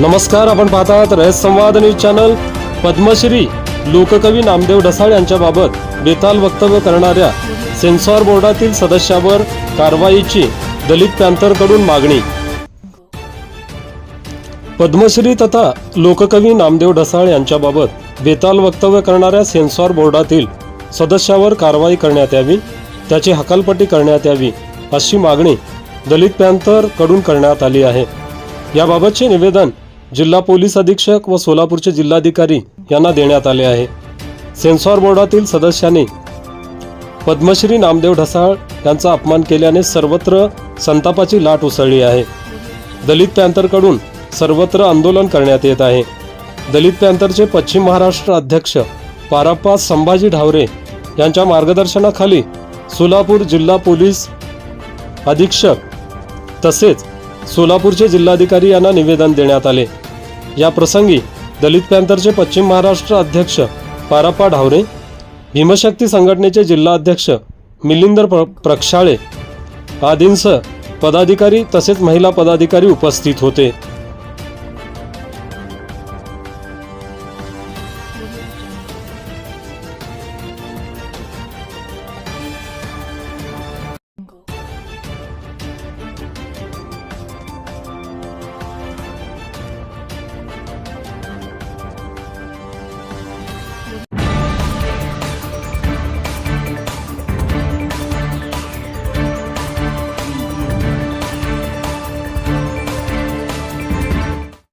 नमस्कार आपण पाहतात रयत संवाद न्यूज चॅनल. पद्मश्री लोककवी नामदेव ढसाळ यांच्याबाबत बेताल वक्तव्य करणाऱ्या सेन्सॉर बोर्डातील सदस्यावर कारवाईची दलित पॅंथरकडून मागणी. पद्मश्री तथा लोककवी नामदेव ढसाळ यांच्याबाबत बेताल वक्तव्य करणाऱ्या सेन्सॉर बोर्डातील सदस्यावर कारवाई करण्यात यावी त्याची हकालपट्टी करण्यात यावी अशी मागणी दलित पॅंथर करण्यात आली आहे. याबाबतचे निवेदन जिल्हा पोलीस अधीक्षक व सोलापूरचे जिल्हाधिकारी यांना देण्यात आले आहे. सेन्सॉर बोर्डातील सदस्यांनी पद्मश्री नामदेव ढसाळ यांचा अपमान केल्याने सर्वत्र संतापाची लाट उसळली आहे. दलित पॅंथरकडून सर्वत्र आंदोलन करण्यात येत आहे. दलित पॅंथरचे पश्चिम महाराष्ट्र अध्यक्ष पाराप्पा संभाजी ढावरे यांच्या मार्गदर्शनाखाली सोलापूर जिल्हा पोलीस अधीक्षक तसेच सोलापूरचे जिल्हाधिकारी यांना निवेदन देण्यात आले. या प्रसंगी दलित पॅंथरचे पश्चिम महाराष्ट्र अध्यक्ष पाराप्पा ढावरे भीमशक्ती संघटनेचे जिल्हाध्यक्ष मिलिंदर प्र प्रक्षाळे आदींसह पदाधिकारी तसेच महिला पदाधिकारी उपस्थित होते.